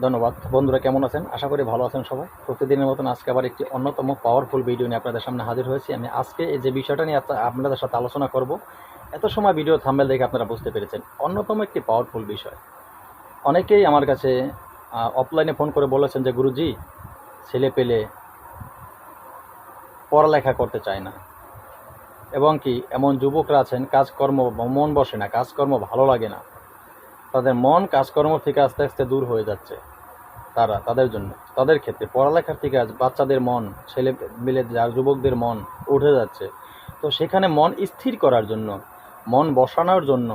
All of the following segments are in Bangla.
ধন্যবাদ। বন্ধুরা, কেমন আছেন? আশা করি ভালো আছেন সবাই। প্রতিদিনের মতন আজকে আবার একটি অন্যতম পাওয়ারফুল ভিডিও নিয়ে আপনাদের সামনে হাজির হয়েছি। আমি আজকে এই যে বিষয়টা নিয়ে আপনাদের সাথে আলোচনা করব, এত সময় ভিডিও থাম্বেল দেখে আপনারা বুঝতে পেরেছেন। অন্যতম একটি পাওয়ারফুল বিষয়। অনেকেই আমার কাছে অফলাইনে ফোন করে বলেছেন যে, গুরুজি, ছেলে পেলে পড়ালেখা করতে চায় না। এবং কি, এমন যুবকরা আছেন, কাজকর্ম মন বসে না, কাজকর্ম ভালো লাগে না। তাদের মন কাজকর্ম থেকে আস্তে আস্তে দূর হয়ে যাচ্ছে, তারা, তাদের জন্য। তাদের ক্ষেত্রে পড়ালেখার থেকে আজ বাচ্চাদের মন, ছেলে মেলে যার যুবকদের মন উঠে যাচ্ছে। তো সেখানে মন স্থির করার জন্য, মন বসানোর জন্য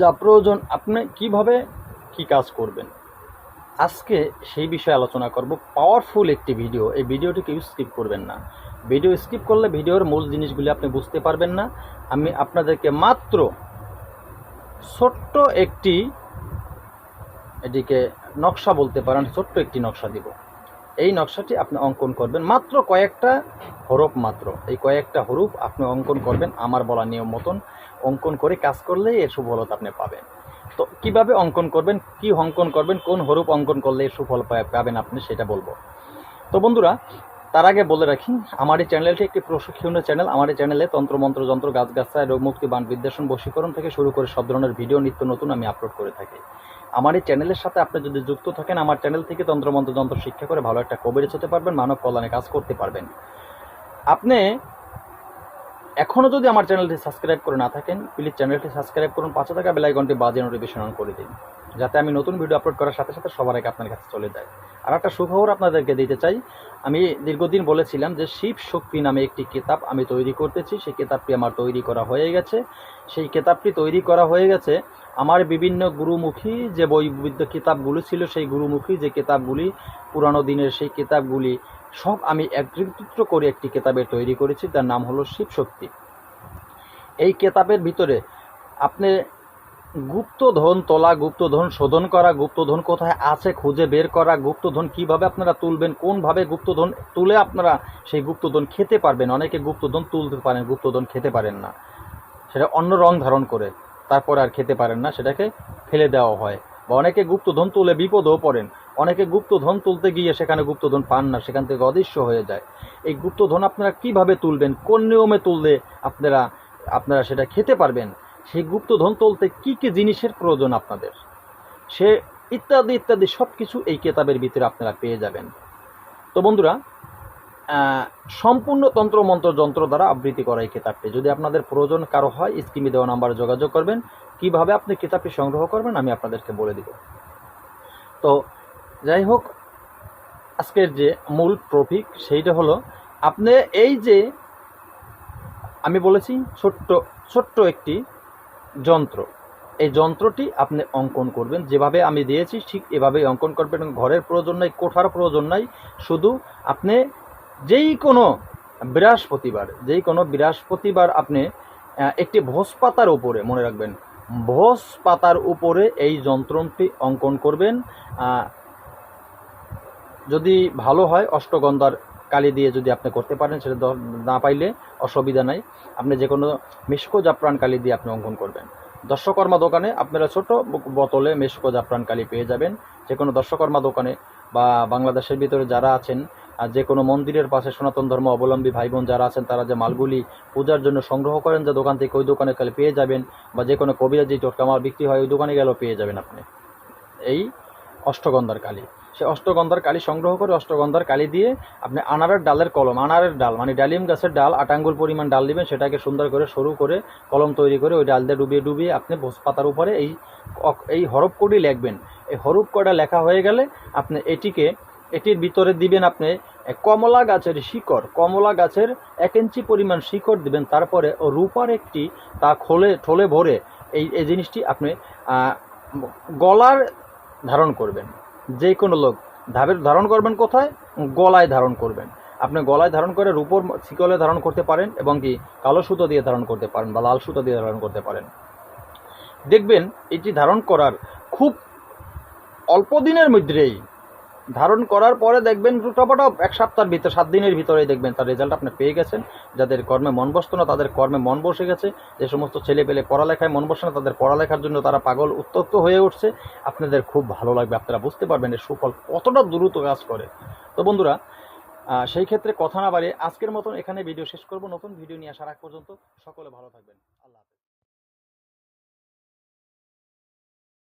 যা প্রয়োজন, আপনি কীভাবে কি কাজ করবেন? আজকে সেই বিষয়ে আলোচনা করব। পাওয়ারফুল একটি ভিডিও। এই ভিডিওটিকে স্কিপ করবেন না। ভিডিও স্কিপ করলে ভিডিওর মূল জিনিসগুলি আপনি বুঝতে পারবেন না। আমি আপনাদেরকে মাত্র ছোট্ট একটি এটিকে নকশা বলতে পারেন, ছোট্ট একটি নকশা দিব। এই নকশাটি আপনি অঙ্কন করবেন, মাত্র কয়েকটা হরফ মাত্র। এই কয়েকটা হরুফ আপনি অঙ্কন করবেন, আমার বলা নিয়ম মতন অঙ্কন করে কাজ করলে এর সুফলতা আপনি পাবেন। তো কীভাবে অঙ্কন করবেন, কি অঙ্কন করবেন, কোন হরুপ অঙ্কন করলে সুফল পাবেন আপনি সেটা বলব। তো বন্ধুরা তার আগে বলে রাখি আমার এই চ্যানেলটি একটি প্রশিক্ষণীয় চ্যানেল। আমার এই চ্যানেলে তন্ত্রমন্ত্র যন্ত্র গাছগাছায় রোগ মুক্তি বান বিদ্বেষণ, বশীকরণ থেকে শুরু করে সব ধরনের ভিডিও নিত্য নতুন আমি আপলোড করে থাকি। আমার এই চ্যানেলের সাথে আপনি যদি যুক্ত থাকেন, আমার চ্যানেল থেকে তন্ত্রমন্ত্র যন্ত্র শিক্ষা করে ভালো একটা কবিরেজ হতে পারবেন, মানব কল্যাণে কাজ করতে পারবেন। আপনি এখনও যদি আমার চ্যানেলটি সাবস্ক্রাইব করে না থাকেন প্লিজ চ্যানেলটি সাবস্ক্রাইব করুন পাঁচশো টাকা বেলাইকনটি বাজে নোটিফিকেশন অন করে দিন। যাতে আমি নতুন ভিডিও আপলোড করার সাথে সাথে সবার আগে আপনার কাছে চলে যায়। আর একটা সুখবর আপনাদেরকে দিতে চাই। আমি দীর্ঘদিন বলেছিলাম যে শিব শক্তি নামে একটি কিতাব আমি তৈরি করতেছি। সেই কিতাবটি আমার তৈরি করা হয়ে গেছে। সেই কিতাবটি তৈরি করা হয়ে গেছে। আমার বিভিন্ন গুরুমুখী যে বইবিদ্য কিতাবগুলো ছিল, সেই গুরুমুখী যে কিতাবগুলি, পুরানো দিনের সেই কিতাবগুলি, সব আমি একত্রিত করে একটি কিতাবের তৈরি করেছি। তার নাম হলো শিব শক্তি। এই কিতাবের ভিতরে আপনি গুপ্তধন তোলা, গুপ্তধন শোধন করা, গুপ্তধন কোথায় আছে খুঁজে বের করা, গুপ্তধন কীভাবে আপনারা তুলবেন, কোনভাবে গুপ্তধন তুলে আপনারা সেই গুপ্তধন খেতে পারবেন? অনেকে গুপ্তধন তুলতে পারেন, গুপ্তধন খেতে পারেন না। সেটা অন্য রং ধারণ করে, তারপর আর খেতে পারেন না, সেটাকে ফেলে দেওয়া হয়। বা অনেকে গুপ্তধন তুলে বিপদেও পড়েন। অনেকে গুপ্তধন তুলতে গিয়ে সেখানে গুপ্তধন পান না, সেখান থেকে অদৃশ্য হয়ে যায়। এই গুপ্তধন আপনারা কীভাবে তুলবেন? কোন নিয়মে তুললে আপনারা আপনারা সেটা খেতে পারবেন? সেই গুপ্তধন তুলতে কি কি জিনিসের প্রয়োজন আপনাদের? সে ইত্যাদি ইত্যাদি সব কিছু এই কেতাবের ভিতরে আপনারা পেয়ে যাবেন। তো বন্ধুরা সম্পূর্ণ তন্ত্র, মন্ত্র, যন্ত্র দ্বারা আবৃত্তি করা এই কিতাবটি। যদি আপনাদের প্রয়োজন কারও হয় স্কিমে দেওয়া নাম্বারে যোগাযোগ করবেন। কীভাবে আপনি কিতাবটি সংগ্রহ করবেন, আমি আপনাদেরকে বলে দিব। তো যাই হোক, আজকের যে মূল টপিক সেইটা হলো, আপনি এই যে আমি বলেছি, ছোট্ট ছোট্ট একটি যন্ত্র। এই যন্ত্রটি আপনি অঙ্কন করবেন। যেভাবে আমি দিয়েছি, ঠিক এভাবেই অঙ্কন করবেন। ঘরের প্রয়োজন নাই, কোঠার প্রয়োজন নাই। শুধু আপনি যেই কোনো বৃহস্পতিবার যেই কোনো বৃহস্পতিবার আপনি একটি ভোজ পাতার উপরে, মনে রাখবেন ভোজ পাতার উপরে এই যন্ত্রটি অঙ্কন করবেন। যদি ভালো হয়, অষ্টগন্ধার কালি দিয়ে যদি আপনি করতে পারেন, সেটা না পাইলে অসুবিধা নাই। আপনি যে কোনো মেশকো জাফরান কালি দিয়ে আপনি অঙ্কন করবেন। দর্শকর্মা দোকানে আপনারা ছোট বোতলে মেশকো জাফরান কালি পেয়ে যাবেন। যে কোনো দর্শকর্মা দোকানে বা বাংলাদেশের ভিতরে যারা আছেন, আর যে কোনো মন্দিরের পাশে সনাতন ধর্ম অবলম্বী ভাই বোন যারা আছেন, তারা যে মালগুলি পূজার জন্য সংগ্রহ করেন যে দোকান থেকে ওই দোকানে কালে পেয়ে যাবেন, বা যে কোনো কবিরাজি টোটকা মাল বিক্রি হয় ওই দোকানে গেলেও পেয়ে যাবেন আপনি। এই অষ্টগন্ধার কালি। সে অষ্টগন্ধার কালি সংগ্রহ করে অষ্টগন্ধার কালি দিয়ে আপনি আনারের ডালের কলম, আনারের ডাল মানে ডালিম গাছের ডাল আট আঙ্গুল পরিমাণ ডাল দিবেন, সেটাকে সুন্দর করে সরু করে কলম তৈরি করে ওই ডাল দিয়ে ডুবিয়ে ডুবিয়ে আপনি ভোজ পাতার উপরে এই এই হরফ কোডই লিখবেন। এই হরফ কোডা লেখা হয়ে গেলে আপনি এটিকে, এটির ভিতরে দিবেন আপনি কমলা গাছের শিকড়, কমলা গাছের এক ইঞ্চি পরিমাণ শিকড় দিবেন, তারপরে ও রূপার একটি তা খোলে, ঠোলে ভরে এই এই জিনিসটি আপনি গলার ধারণ করবেন। যে কোনো লোক। ধাবের ধারণ করবেন কোথায়? গলায় ধারণ করবেন। আপনি গলায় ধারণ করে রূপোর শিকলে ধারণ করতে পারেন এবং কি কালো সুতো দিয়ে ধারণ করতে পারেন বা লাল সুতো দিয়ে ধারণ করতে পারেন। দেখবেন এটি ধারণ করার খুব অল্প দিনের মধ্যেই ধারণ করার পরে দেখবেন টপটপ, এক সপ্তাহের ভিতরে, সাত দিনের ভিতরেই দেখবেন তার রেজাল্ট আপনি পেয়ে গেছেন। যাদের কর্মে মন বসতো না, তাদের কর্মে মন বসে গেছে। যে সমস্ত ছেলে পেলে পড়ালেখায় মন বসে না, তাদের পড়ালেখার জন্য তারা পাগল, উত্তপ্ত হয়ে উঠছে। আপনাদের খুব ভালো লাগবে, আপনারা বুঝতে পারবেন এর সুফল কতটা দ্রুত কাজ করে। তো বন্ধুরা সেই ক্ষেত্রে কথা না বাড়িয়ে আজকের মতন এখানে ভিডিও শেষ করব। নতুন ভিডিও নিয়ে আসার আগ পর্যন্ত সকলে ভালো থাকবেন। আল্লাহ।